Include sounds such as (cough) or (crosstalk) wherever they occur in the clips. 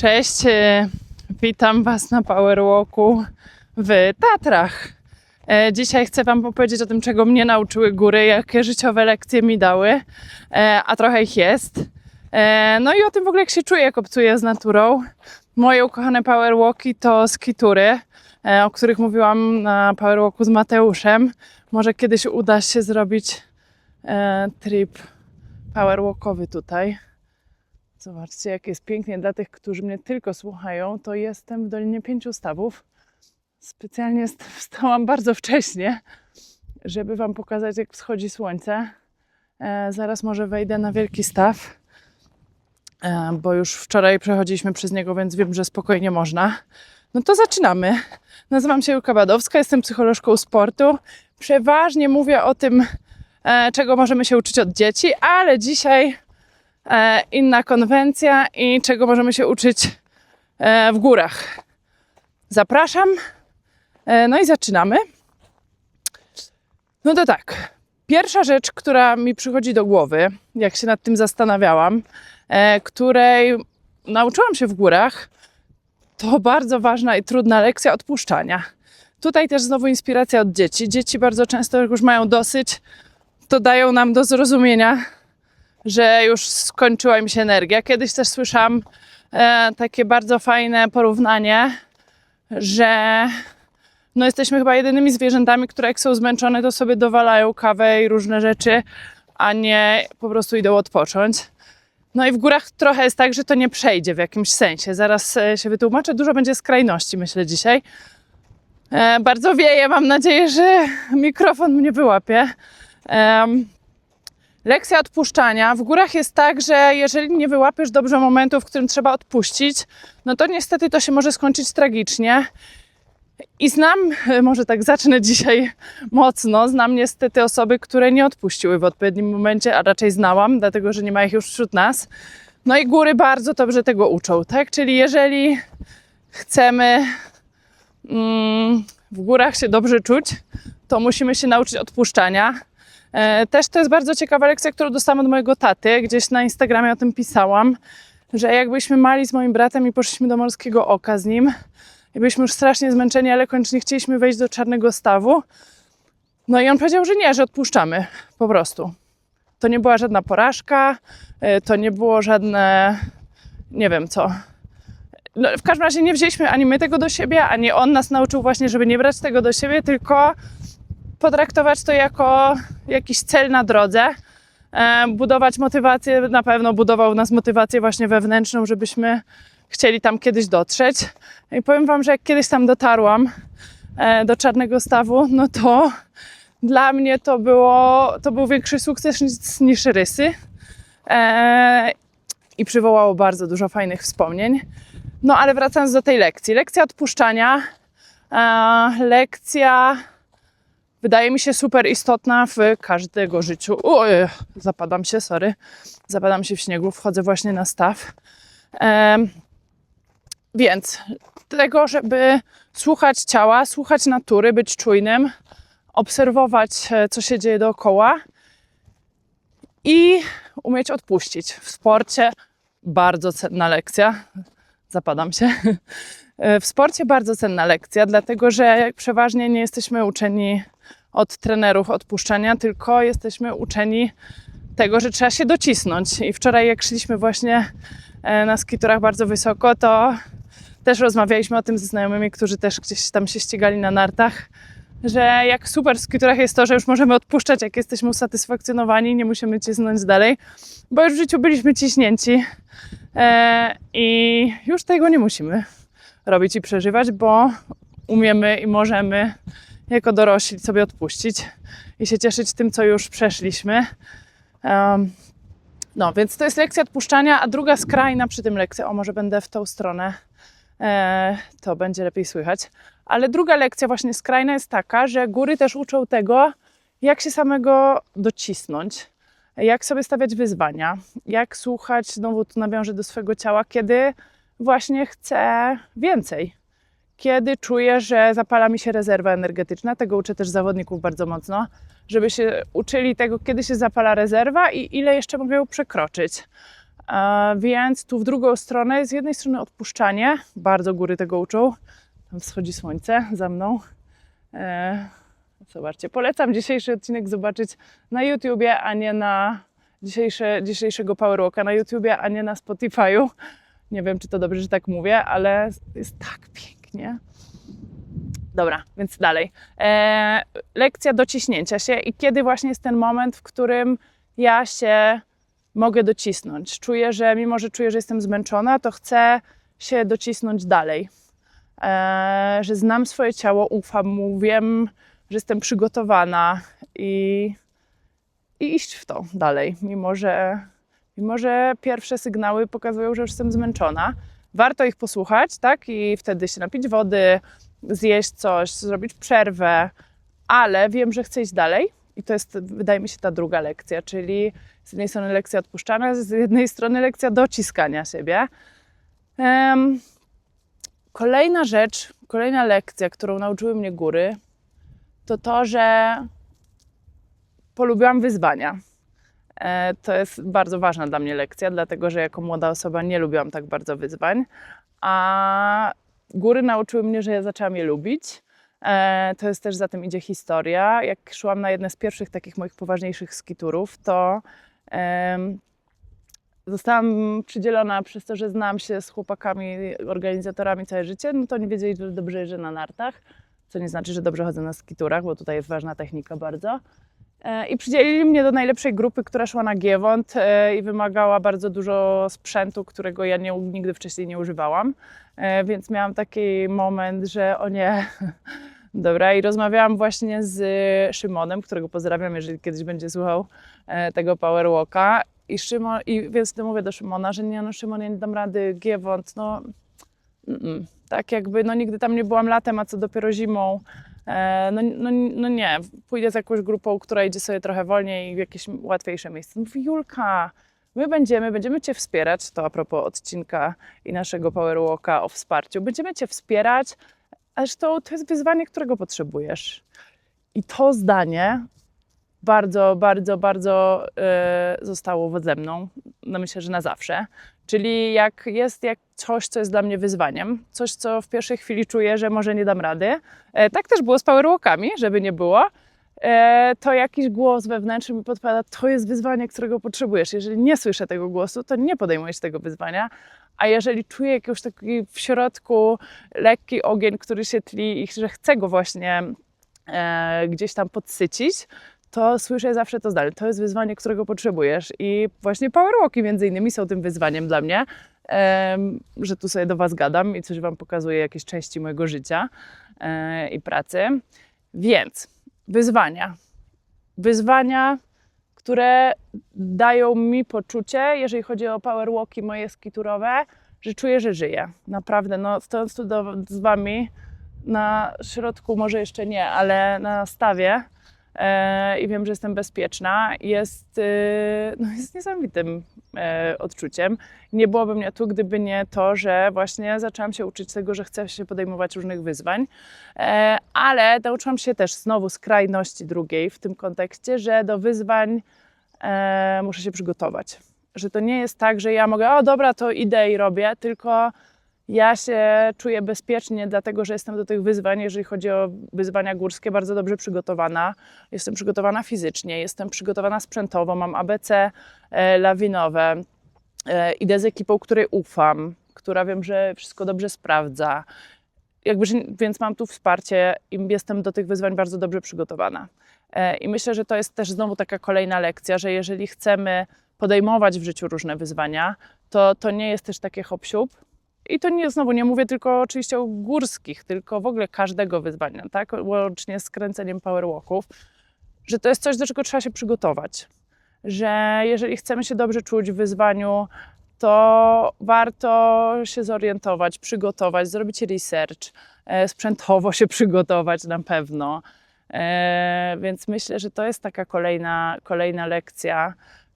Cześć, e, witam Was na Powerwalku w Tatrach. E, Dzisiaj chcę Wam opowiedzieć o tym, czego mnie nauczyły góry, jakie życiowe lekcje mi dały, e, a trochę ich jest. No i o tym w ogóle, jak się czuję, jak obcuję z naturą. Moje ukochane Powerwalki to skitury, o których mówiłam na Powerwalku z Mateuszem. Może kiedyś uda się zrobić trip powerwalkowy tutaj. Zobaczcie, jak jest pięknie. Dla tych, którzy mnie tylko słuchają, to jestem w Dolinie Pięciu Stawów. Specjalnie st- (laughs) wstałam bardzo wcześnie, żeby Wam pokazać, jak wschodzi słońce. E, zaraz może wejdę na Wielki Staw, e, bo już wczoraj przechodziliśmy przez niego, więc wiem, że spokojnie można. No to zaczynamy. Nazywam się Julka Badowska, jestem psycholożką sportu. Przeważnie mówię o tym, e, czego możemy się uczyć od dzieci, ale dzisiaj inna konwencja i czego możemy się uczyć e, w górach. Zapraszam. E, no i zaczynamy. No to tak. Pierwsza rzecz, która mi przychodzi do głowy, jak się nad tym zastanawiałam, e, której nauczyłam się w górach, to bardzo ważna i trudna lekcja odpuszczania. Tutaj też znowu inspiracja od dzieci. Dzieci bardzo często, jak już mają dosyć, to dają nam do zrozumienia, że już skończyła im się energia. Kiedyś też słyszałam e, takie bardzo fajne porównanie, że no jesteśmy chyba jedynymi zwierzętami, które jak są zmęczone, to sobie dowalają kawę i różne rzeczy, a nie po prostu idą odpocząć. No i w górach trochę jest tak, że to nie przejdzie w jakimś sensie. Zaraz e, się wytłumaczę. Dużo będzie skrajności, myślę, dzisiaj. E, bardzo wieje, mam nadzieję, że mikrofon mnie wyłapie. Em, Lekcja odpuszczania. W górach jest tak, że jeżeli nie wyłapiesz dobrze momentu, w którym trzeba odpuścić, no to niestety to się może skończyć tragicznie. I znam, (laughs) może tak zacznę dzisiaj mocno, znam niestety osoby, które nie odpuściły w odpowiednim momencie, a raczej znałam, dlatego że nie ma ich już wśród nas. No i góry bardzo dobrze tego uczą, tak? Czyli jeżeli chcemy mm, w górach się dobrze czuć, to musimy się nauczyć odpuszczania. E, Też to jest bardzo ciekawa lekcja, którą dostałam od mojego taty. Gdzieś na Instagramie o tym pisałam, że jakbyśmy mali z moim bratem i poszliśmy do Morskiego Oka z nim i byliśmy już strasznie zmęczeni, ale koniecznie chcieliśmy wejść do Czarnego Stawu. No i on powiedział, że nie, że odpuszczamy po prostu. To nie była żadna porażka, e, to nie było żadne, nie wiem co. No, w każdym razie nie wzięliśmy ani my tego do siebie, ani on nas nauczył właśnie, żeby nie brać tego do siebie, tylko potraktować to jako jakiś cel na drodze, e, budować motywację, na pewno budował nas motywację właśnie wewnętrzną, żebyśmy chcieli tam kiedyś dotrzeć. I powiem Wam, że jak kiedyś tam dotarłam e, do Czarnego Stawu, no to dla mnie to, było, to był większy sukces niż, niż rysy e, i przywołało bardzo dużo fajnych wspomnień. No ale wracając do tej lekcji. Lekcja odpuszczania, lekcja wydaje mi się super istotna w każdego życiu. Oj, zapadam się, sorry. Zapadam się w śniegu, wchodzę właśnie na staw. Więc tego, żeby słuchać ciała, słuchać natury, być czujnym, obserwować, e, co się dzieje dookoła i umieć odpuścić. W sporcie bardzo cenna lekcja. Zapadam się. E, W sporcie bardzo cenna lekcja, dlatego że przeważnie nie jesteśmy uczeni od trenerów odpuszczania, tylko jesteśmy uczeni tego, że trzeba się docisnąć. I wczoraj, jak szliśmy właśnie e, na skiturach bardzo wysoko, to też rozmawialiśmy o tym ze znajomymi, którzy też gdzieś tam się ścigali na nartach, że jak super w skiturach jest to, że już możemy odpuszczać, jak jesteśmy usatysfakcjonowani, nie musimy cisnąć dalej, bo już w życiu byliśmy ciśnięci e, i już tego nie musimy robić i przeżywać, bo umiemy i możemy jako dorośli sobie odpuścić i się cieszyć tym, co już przeszliśmy. Em, no, więc to jest lekcja odpuszczania, a druga skrajna przy tym lekcja, o może będę w tą stronę, e, to będzie lepiej słychać. Ale druga lekcja właśnie skrajna jest taka, że góry też uczą tego, jak się samego docisnąć, jak sobie stawiać wyzwania, jak słuchać, znowu tu nawiążę do swojego ciała, kiedy właśnie chcę więcej. Kiedy czuję, że zapala mi się rezerwa energetyczna, tego uczę też zawodników bardzo mocno, żeby się uczyli tego, kiedy się zapala rezerwa i ile jeszcze mogę ją przekroczyć. Więc tu w drugą stronę, z jednej strony odpuszczanie, bardzo góry tego uczą. Tam wschodzi słońce za mną. E, zobaczcie, polecam dzisiejszy odcinek zobaczyć na YouTubie, a nie na dzisiejsze, dzisiejszego Powerwalka na YouTubie, a nie na Spotify'u. Nie wiem, czy to dobrze, że tak mówię, ale jest tak pięknie. Dobra, więc dalej. E, lekcja dociśnięcia się i kiedy właśnie jest ten moment, w którym ja się mogę docisnąć. Czuję, że mimo, że czuję, że jestem zmęczona, to chcę się docisnąć dalej. E, że znam swoje ciało, ufam mu, wiem, że jestem przygotowana i, i iść w to dalej, mimo że, mimo że pierwsze sygnały pokazują, że już jestem zmęczona. Warto ich posłuchać, tak? I wtedy się napić wody, zjeść coś, zrobić przerwę, ale wiem, że chcę iść dalej. I to jest, wydaje mi się, ta druga lekcja, czyli z jednej strony lekcja odpuszczania, z jednej strony lekcja dociskania siebie. Em, kolejna rzecz, kolejna lekcja, którą nauczyły mnie góry, to to, że polubiłam wyzwania. E, To jest bardzo ważna dla mnie lekcja, dlatego że jako młoda osoba nie lubiłam tak bardzo wyzwań, a góry nauczyły mnie, że ja zaczęłam je lubić. E, To jest też za tym idzie historia. Jak szłam na jedne z pierwszych takich moich poważniejszych skiturów, to zostałam przydzielona przez to, że znam się z chłopakami, organizatorami całe życie, no to nie wiedzieli, że dobrze jeżdżę na nartach, co nie znaczy, że dobrze chodzę na skiturach, bo tutaj jest ważna technika bardzo. E, I przydzielili mnie do najlepszej grupy, która szła na Giewont e, i wymagała bardzo dużo sprzętu, którego ja nie, nigdy wcześniej nie używałam. E, Więc miałam taki moment, że o nie, (laughs) dobra. I rozmawiałam właśnie z Szymonem, którego pozdrawiam, jeżeli kiedyś będzie słuchał tego Powerwalka. I, Szymon, I więc mówię do Szymona, że nie no Szymon, ja nie dam rady, Giewont, no mm, tak jakby, no nigdy tam nie byłam latem, a co dopiero zimą. E, No, no, no nie, pójdę z jakąś grupą, która idzie sobie trochę wolniej w jakieś łatwiejsze miejsce. Mówi, Julka, my będziemy, będziemy Cię wspierać, to a propos odcinka i naszego Powerwalka o wsparciu, będziemy Cię wspierać, zresztą to jest wyzwanie, którego potrzebujesz. I to zdanie bardzo, bardzo, bardzo e, zostało ze mną, no myślę, że na zawsze. Czyli jak jest jak coś, co jest dla mnie wyzwaniem, coś, co w pierwszej chwili czuję, że może nie dam rady, e, tak też było z powerwalkami, żeby nie było, e, to jakiś głos wewnętrzny mi podpowiada, to jest wyzwanie, którego potrzebujesz. Jeżeli nie słyszę tego głosu, to nie podejmuję się tego wyzwania, a jeżeli czuję jakiś taki w środku lekki ogień, który się tli i że chcę go właśnie e, gdzieś tam podsycić, to słyszę zawsze to zdanie. To jest wyzwanie, którego potrzebujesz. I właśnie powerwalki między innymi są tym wyzwaniem dla mnie, że tu sobie do Was gadam i coś Wam pokazuję, jakieś części mojego życia e, i pracy. Więc wyzwania. Wyzwania, które dają mi poczucie, jeżeli chodzi o powerwalki moje skiturowe, że czuję, że żyję. Naprawdę, no stojąc tu do, z Wami na środku, może jeszcze nie, ale na stawie, i wiem, że jestem bezpieczna, jest, e, no, jest niesamowitym e, odczuciem. Nie byłoby mnie tu, gdyby nie to, że właśnie zaczęłam się uczyć tego, że chcę się podejmować różnych wyzwań, e, ale nauczyłam się też znowu skrajności drugiej w tym kontekście, że do wyzwań e, muszę się przygotować. Że to nie jest tak, że ja mogę, o dobra, to idę i robię, tylko ja się czuję bezpiecznie, dlatego że jestem do tych wyzwań, jeżeli chodzi o wyzwania górskie, bardzo dobrze przygotowana. Jestem przygotowana fizycznie, jestem przygotowana sprzętowo, mam ABC e, lawinowe, e, idę z ekipą, której ufam, która wiem, że wszystko dobrze sprawdza. Jakby, więc mam tu wsparcie i jestem do tych wyzwań bardzo dobrze przygotowana. E, I myślę, że to jest też znowu taka kolejna lekcja, że jeżeli chcemy podejmować w życiu różne wyzwania, to to nie jest też takie hop i to nie, znowu nie mówię tylko oczywiście o górskich, tylko w ogóle każdego wyzwania, tak? Łącznie z kręceniem powerwalków, że to jest coś, do czego trzeba się przygotować. Że jeżeli chcemy się dobrze czuć w wyzwaniu, to warto się zorientować, przygotować, zrobić research, e, sprzętowo się (laughs) przygotować na pewno. E, Więc myślę, że to jest taka kolejna, kolejna lekcja,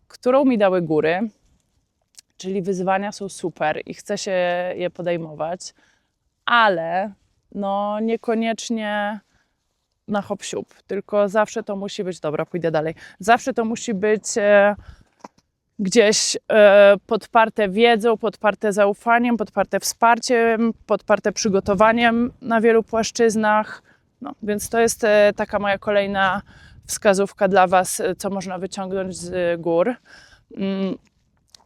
którą mi dały góry. Czyli wyzwania są super i chcę się je podejmować, ale no niekoniecznie na hop siup, tylko zawsze to musi być, dobra, pójdę dalej, zawsze to musi być e, gdzieś e, podparte wiedzą, podparte zaufaniem, podparte wsparciem, podparte przygotowaniem na wielu płaszczyznach. No, więc to jest e, taka moja kolejna wskazówka dla Was, e, co można wyciągnąć z gór. Mm,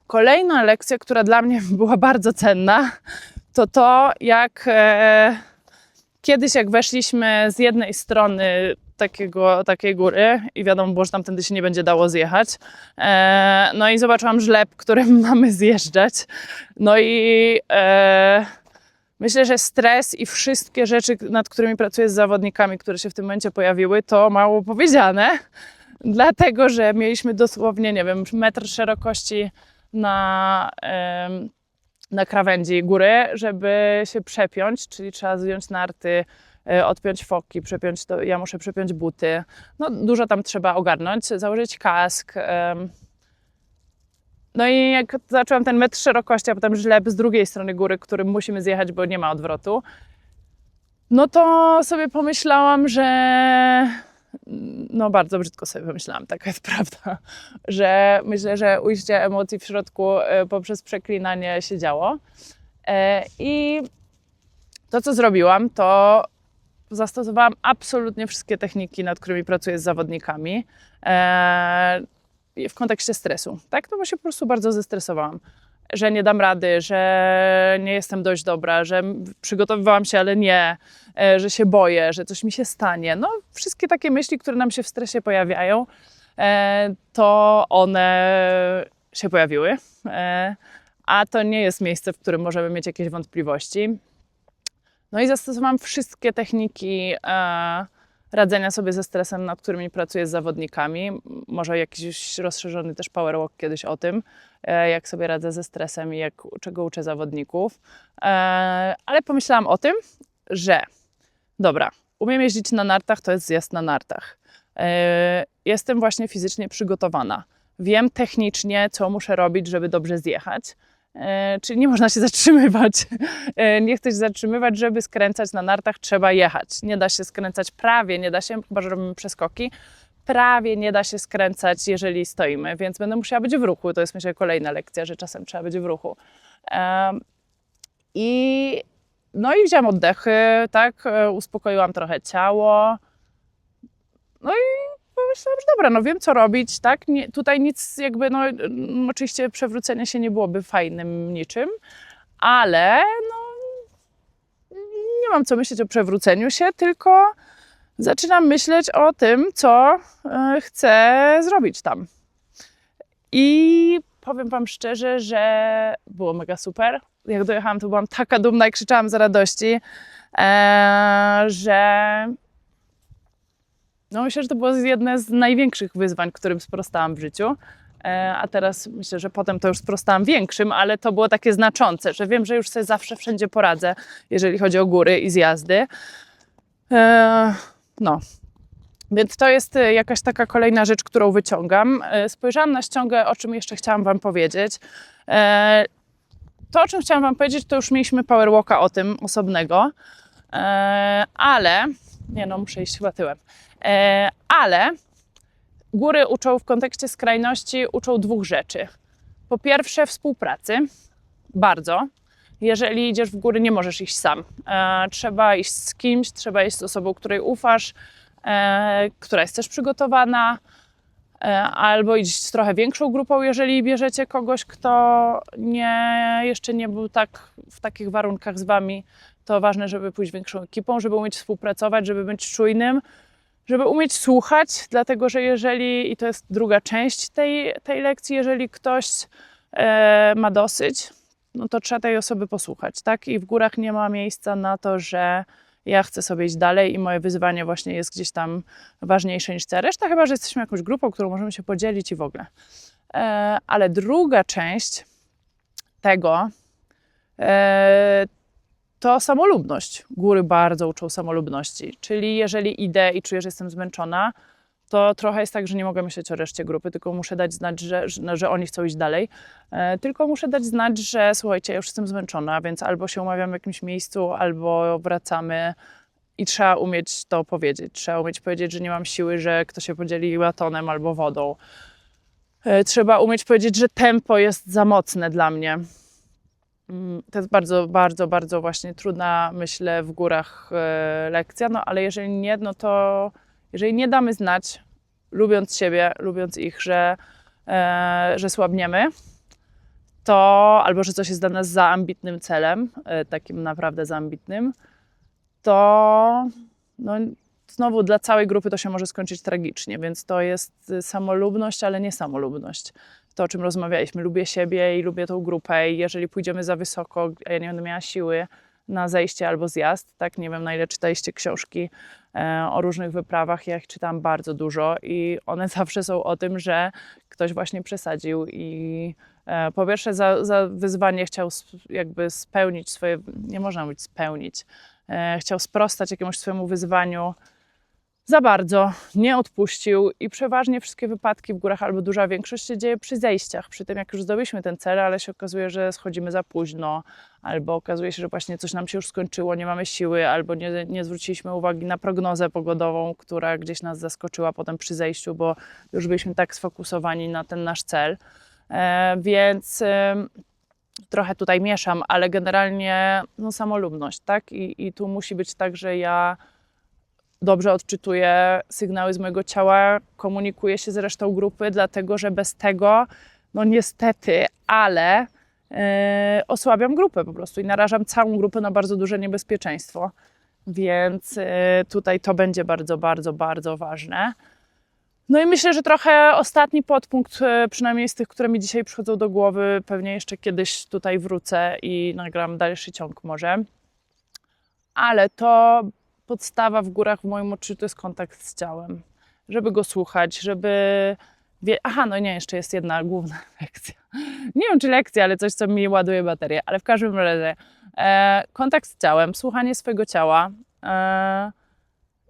Kolejna lekcja, która dla mnie (laughs) była bardzo cenna, to to, jak e, kiedyś, jak weszliśmy z jednej strony takiego, takiej góry i wiadomo było, że tamtędy się nie będzie dało zjechać. E, no i zobaczyłam żleb, którym (laughs) mamy zjeżdżać. No i e, myślę, że stres i wszystkie rzeczy, nad którymi pracuję z zawodnikami, które się w tym momencie pojawiły, to mało powiedziane. (laughs) Dlatego, że mieliśmy dosłownie, nie wiem, metr szerokości na, na krawędzi góry, żeby się przepiąć, czyli trzeba zdjąć narty, e, odpiąć foki, przepiąć to, ja muszę przepiąć buty. No, dużo tam trzeba ogarnąć, założyć kask. No i jak zaczęłam ten metr szerokości, a potem żleb z drugiej strony góry, którym musimy zjechać, bo nie ma odwrotu, no to sobie pomyślałam, że no bardzo brzydko sobie pomyślałam, taka (laughs) jest prawda, że myślę, że ujście emocji w środku e, poprzez przeklinanie się działo. E, I to, co zrobiłam, to zastosowałam absolutnie wszystkie techniki, nad którymi pracuję z zawodnikami e, w kontekście stresu. Tak, no bo się po prostu bardzo zestresowałam, że nie dam rady, że nie jestem dość dobra, że przygotowywałam się, ale nie, e, że się boję, że coś mi się stanie. No, wszystkie takie myśli, które nam się w stresie pojawiają, e, to one się pojawiły. E, A to nie jest miejsce, w którym możemy mieć jakieś wątpliwości. No i zastosowałam wszystkie techniki radzenia sobie ze stresem, nad którymi pracuję z zawodnikami. Może jakiś rozszerzony też powerwalk kiedyś o tym, e, jak sobie radzę ze stresem i jak, czego uczę zawodników. E, ale pomyślałam o tym, że dobra, umiem jeździć na nartach, to jest zjazd na nartach. E, Jestem właśnie fizycznie przygotowana. Wiem technicznie, co muszę robić, żeby dobrze zjechać. E, Czyli nie można się zatrzymywać. E, Nie chcę się zatrzymywać, żeby skręcać na nartach, trzeba jechać. Nie da się skręcać prawie, nie da się, chyba że robimy przeskoki. Prawie nie da się skręcać, jeżeli stoimy, więc będę musiała być w ruchu. To jest myślę kolejna lekcja, że czasem trzeba być w ruchu. Em, I no i wziąłam oddechy, tak, e, uspokoiłam trochę ciało. No i pomyślałam, że dobra, no wiem co robić, tak, nie, tutaj nic jakby, no mm, oczywiście przewrócenie się nie byłoby fajnym niczym, ale no nie mam co myśleć o przewróceniu się, tylko zaczynam myśleć o tym, co e, chcę zrobić tam. I powiem Wam szczerze, że było mega super. Jak dojechałam, to byłam taka dumna i krzyczałam z radości, e, że no myślę, że to było jedne z największych wyzwań, którym sprostałam w życiu. E, A teraz myślę, że potem to już sprostałam większym, ale to było takie znaczące, że wiem, że już sobie zawsze wszędzie poradzę, jeżeli chodzi o góry i zjazdy. E, No. Więc to jest e, jakaś taka kolejna rzecz, którą wyciągam. Spojrzałam na ściągę, o czym jeszcze chciałam Wam powiedzieć. To, o czym chciałam Wam powiedzieć, to już mieliśmy Powerwalka o tym osobnego, ale nie no, muszę iść chyba tyłem. E, ale góry uczą w kontekście skrajności, uczą dwóch rzeczy. Po pierwsze, współpracy, bardzo. Jeżeli idziesz w góry, nie możesz iść sam. E, trzeba iść z kimś, trzeba iść z osobą, której ufasz, e, która jest też przygotowana, albo iść z trochę większą grupą, jeżeli bierzecie kogoś, kto nie, jeszcze nie był tak w takich warunkach z wami. To ważne, żeby pójść większą ekipą, żeby umieć współpracować, żeby być czujnym, żeby umieć słuchać, dlatego że jeżeli, i to jest druga część tej, tej lekcji, jeżeli ktoś e, ma dosyć, no to trzeba tej osoby posłuchać, tak? I w górach nie ma miejsca na to, że ja chcę sobie iść dalej i moje wyzwanie właśnie jest gdzieś tam ważniejsze niż ta reszta, chyba że jesteśmy jakąś grupą, którą możemy się podzielić i w ogóle. E, ale druga część tego e, to samolubność. Góry bardzo uczą samolubności, czyli jeżeli idę i czuję, że jestem zmęczona, to trochę jest tak, że nie mogę myśleć o reszcie grupy, tylko muszę dać znać, że, że, że oni chcą iść dalej. E, tylko muszę dać znać, że słuchajcie, ja już jestem zmęczona, więc albo się umawiam w jakimś miejscu, albo wracamy i trzeba umieć to powiedzieć. Trzeba umieć powiedzieć, że nie mam siły, że ktoś się podzieli batonem albo wodą. E, Trzeba umieć powiedzieć, że tempo jest za mocne dla mnie. Mm, To jest bardzo, bardzo, bardzo właśnie trudna, myślę, w górach e, lekcja, no ale jeżeli nie, no to jeżeli nie damy znać, lubiąc siebie, lubiąc ich, że, e, że słabniemy, to albo że coś jest dla nas za ambitnym celem, e, takim naprawdę za ambitnym, to no, znowu dla całej grupy to się może skończyć tragicznie, więc to jest y, samolubność, ale nie samolubność. To, o czym rozmawialiśmy. Lubię siebie i lubię tą grupę i jeżeli pójdziemy za wysoko, a ja nie będę miała siły na zejście albo zjazd, tak, nie wiem na ile czytaliście książki e, o różnych wyprawach, ja ich czytam bardzo dużo i one (laughs) zawsze są o tym, że ktoś właśnie przesadził i e, po pierwsze za, za wyzwanie chciał jakby spełnić swoje, nie można mówić spełnić, e, chciał sprostać jakiemuś swojemu wyzwaniu za bardzo, nie odpuścił i przeważnie wszystkie wypadki w górach albo duża większość się dzieje przy zejściach, przy tym jak już zdobyliśmy ten cel, ale się okazuje, że schodzimy za późno, albo okazuje się, że właśnie coś nam się już skończyło, nie mamy siły, albo nie, nie zwróciliśmy uwagi na prognozę pogodową, która gdzieś nas zaskoczyła potem przy zejściu, bo już byliśmy tak sfokusowani na ten nasz cel. E, więc em, trochę tutaj mieszam, ale generalnie no, samolubność, tak? I, I tu musi być tak, że ja dobrze odczytuję sygnały z mojego ciała, komunikuję się z resztą grupy, dlatego że bez tego, no niestety, ale e, osłabiam grupę po prostu i narażam całą grupę na bardzo duże niebezpieczeństwo. Więc e, tutaj to będzie bardzo, bardzo, bardzo ważne. No i myślę, że trochę ostatni podpunkt, e, przynajmniej z tych, które mi dzisiaj przychodzą do głowy, pewnie jeszcze kiedyś tutaj wrócę i nagram dalszy ciąg może. Ale to podstawa w górach w moim odczuciu to jest kontakt z ciałem. Żeby go słuchać, żeby. Aha, no nie, jeszcze jest jedna główna (laughs) lekcja. Nie wiem, czy lekcja, ale coś, co mi ładuje baterię, ale w każdym razie e, kontakt z ciałem, słuchanie swojego ciała, e,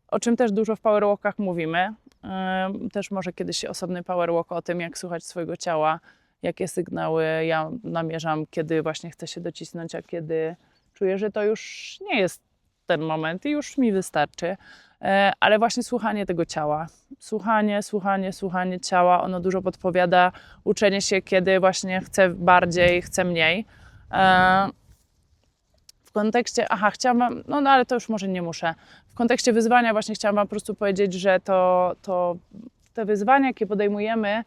o czym też dużo w powerwalkach mówimy. E, też może kiedyś osobny powerwalk o tym, jak słuchać swojego ciała, jakie sygnały ja namierzam, kiedy właśnie chcę się docisnąć, a kiedy czuję, że to już nie jest ten moment i już mi wystarczy. E, Ale właśnie słuchanie tego ciała, słuchanie, słuchanie, słuchanie ciała, ono dużo podpowiada, uczenie się, kiedy właśnie chcę bardziej, chcę mniej. E, W kontekście, aha, chciałam no, no ale to już może nie muszę. W kontekście wyzwania właśnie chciałam wam po prostu powiedzieć, że to, to te wyzwania, jakie podejmujemy,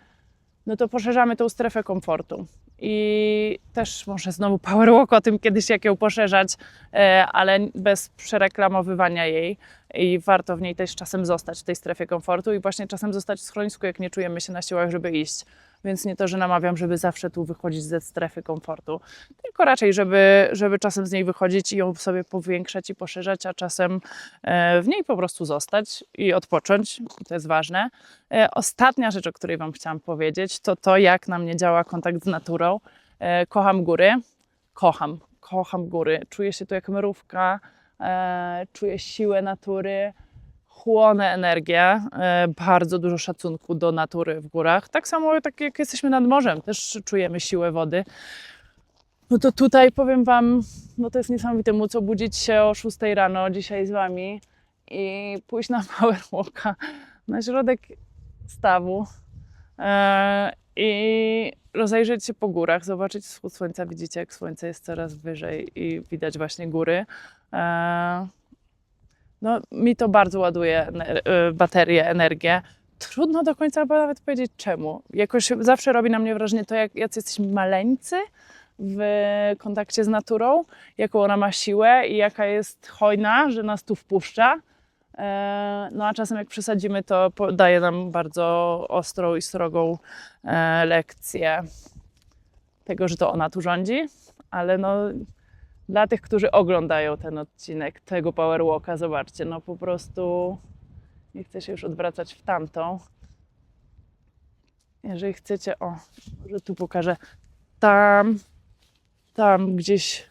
no to poszerzamy tą strefę komfortu. I też może znowu powerwalk o tym kiedyś, jak ją poszerzać, e, ale bez przereklamowywania jej. I warto w niej też czasem zostać, w tej strefie komfortu i właśnie czasem zostać w schronisku, jak nie czujemy się na siłach, żeby iść. Więc nie to, że namawiam, żeby zawsze tu wychodzić ze strefy komfortu, tylko raczej, żeby, żeby czasem z niej wychodzić i ją sobie powiększać i poszerzać, a czasem e, w niej po prostu zostać i odpocząć. To jest ważne. E, Ostatnia rzecz, o której Wam chciałam powiedzieć, to to, jak na mnie działa kontakt z naturą. E, Kocham góry. Kocham, kocham góry. Czuję się tu jak mrówka, czuję siłę natury, chłonę energię, e, bardzo dużo szacunku do natury w górach. Tak samo tak jak jesteśmy nad morzem, też czujemy siłę wody. No to tutaj powiem Wam, no to jest niesamowite móc obudzić się o 6 rano dzisiaj z Wami i pójść na powerwalka na środek stawu e, i rozejrzeć się po górach, zobaczyć wschód słońca. Widzicie, jak słońce jest coraz wyżej i widać właśnie góry. E, no, mi to bardzo ładuje e, baterię, energię. Trudno do końca nawet powiedzieć czemu. Jakoś zawsze robi na mnie wrażenie to, jak jacy jesteśmy maleńcy w kontakcie z naturą, jaką ona ma siłę i jaka jest hojna, że nas tu wpuszcza. E, No a czasem jak przesadzimy, to daje nam bardzo ostrą i srogą lekcję tego, że to ona tu rządzi, ale no dla tych, którzy oglądają ten odcinek tego Powerwalka, zobaczcie, no po prostu nie chcę się już odwracać w tamtą. Jeżeli chcecie, o, może tu pokażę, tam, tam gdzieś,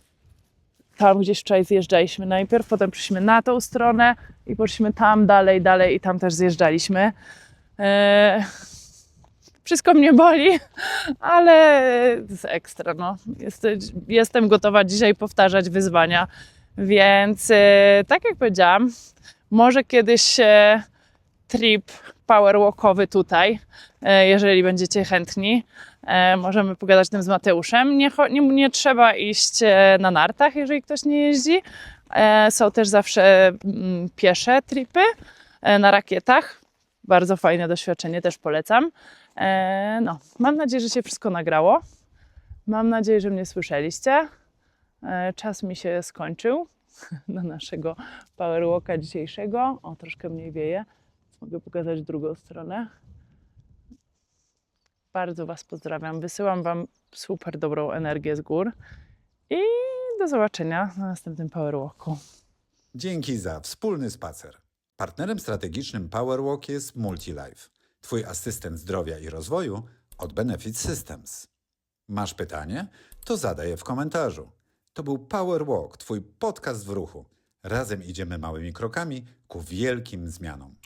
tam gdzieś wczoraj zjeżdżaliśmy najpierw, potem przyszliśmy na tą stronę i poszliśmy tam dalej, dalej i tam też zjeżdżaliśmy. Eee, wszystko mnie boli, ale jest ekstra. No. Jest, jestem gotowa dzisiaj powtarzać wyzwania, więc e, tak jak powiedziałam, może kiedyś e, trip power walkowy tutaj, e, jeżeli będziecie chętni. Możemy pogadać tym z Mateuszem. Nie, nie, nie trzeba iść na nartach, jeżeli ktoś nie jeździ. Są też zawsze mm, piesze tripy na rakietach. Bardzo fajne doświadczenie, też polecam. E, No, mam nadzieję, że się wszystko nagrało. Mam nadzieję, że mnie słyszeliście. E, Czas mi się skończył (laughs) na naszego powerwalka dzisiejszego. O, troszkę mniej wieje. Mogę pokazać drugą stronę. Bardzo Was pozdrawiam. Wysyłam Wam super dobrą energię z gór. I do zobaczenia na następnym powerwalku. Dzięki za wspólny spacer. Partnerem strategicznym Powerwalk jest Multilife, Twój asystent zdrowia i rozwoju od Benefit Systems. Masz pytanie? To zadaj je w komentarzu. To był Powerwalk, Twój podcast w ruchu. Razem idziemy małymi krokami ku wielkim zmianom.